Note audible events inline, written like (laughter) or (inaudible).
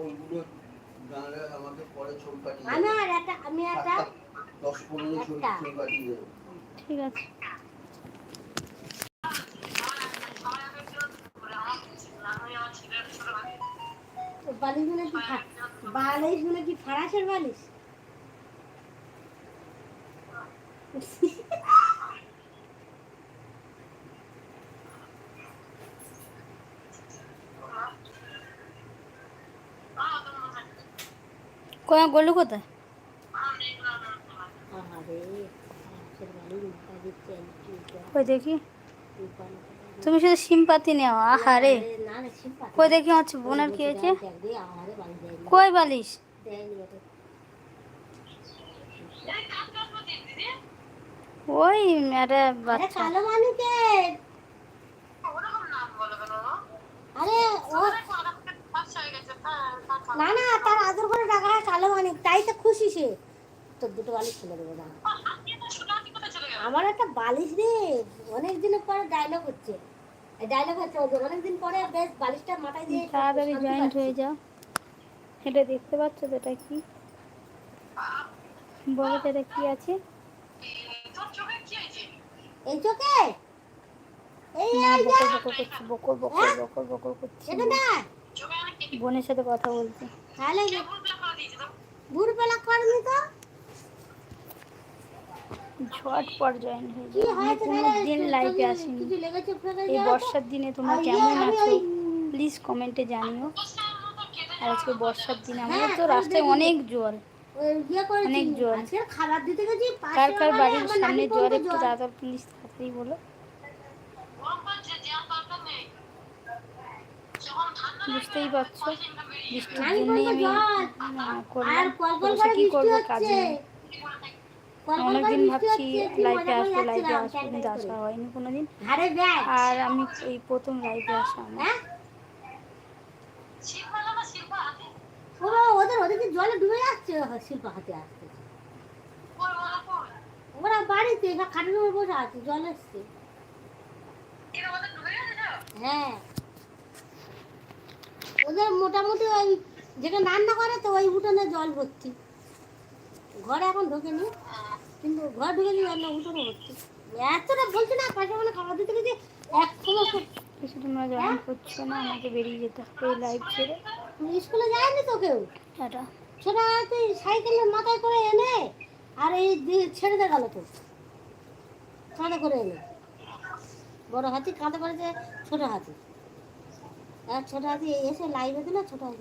ওইগুলো নাহলে আমাকে পরে ছবি পাঠিয়ে আমি দেবে। একটা আমি একটা দশ পনেরো ছবি ছবি পাঠিয়ে দেবে। ঠিক আছে। বালিশগুলো কি ফা- বালিশগুলো কি ফারাসের বালিশ? (laughs) কোয়া গলু কোথায়? কই দেখি। তুমি শুধু সিম্পাতি নেও আহারে। কই দেখি হচ্ছে বোনের কি হয়েছে? কই বালিশ? ওই একটা বাচ্চা। আরে ও না না তার আদর করে ডাকা হয় কালো মানিক তাই তো খুশি সে তোর দুটো বালিশ খুলে দেবো না আমার একটা বালিশ রে অনেক দিনের পরে ডায়লগ হচ্ছে। ডায়লগ হচ্ছে ওই যে অনেকদিন পরে বেশ বালিশটা মাথায় দিয়ে তাড়াতাড়ি জয়েন্ট হয়ে যাও। এটা দেখতে পাচ্ছ তো এটা কি বলো তো এটা কি আছে? এই চোখে? এই না বকর বকর করছি বকর বকর বকর বকর করছি। এটা না। বোনের সাথে কথা বলছে। তাহলে ভোরবেলা করবি তো ঝটপট জয়েন হয়ে আমি কোনো দিন লাইভে আসিনি। এই বর্ষার দিনে তোমরা কেমন আছো? প্লিজ কমেন্টে জানিও। আর আজকে বর্ষার দিন আমাদের হ্যাঁ, তো রাস্তায় অনেক জল। ইয়ে অনেক জল। খাবার দিতে গেছি কার কার বাড়ির সামনে জল? একটু। তাড়াতাড়ি প্লিজ তাড়াতাড়ি বলো। বুঝতেই পারছ? বৃষ্টির জন্যই আমি করলাম। কি করব কাজ? অনেকদিন ভাবছি লাইভে আসব লাইভে আসব কিন্তু আসা হয়নি কোনোদিন। আরে আর আমি এই প্রথম লাইভে আসা আমার। হ্যাঁ? ওরা ওদের ওদেরকে জলে ডুবে যাচ্ছে। শিল্প হাতে আসতে ওরা বাড়িতে খাটের উপর বসে আছে জল এসছে হ্যাঁ। ওদের মোটামুটি ওই যেখানে রান্না করে তো ওই উঠোনে জল ভর্তি। ঘরে এখন ঢোকেনি। কিন্তু ঘর ঢুকেনি রান্না উঠোনে ভর্তি এতটা বলছি না পাশে মানে খাবার দিতে গেছে এক সময় কিছু তোমরা জয়েন করছ না আমাকে বেরিয়ে যেতে হবে লাইভ ছেড়ে। স্কুলে যায়নি তো কেউ? টাটা। ছোট হাতে সাইকেলের মাথায় করে এনে আর এই ছেড়ে দিয়ে গেল তো। কাঁধে করে এনে বড় হাতি কাঁধে করেছে ছোট হাতি। আর ছোট হাতি এসে লাইভে দিল ছোট হাতি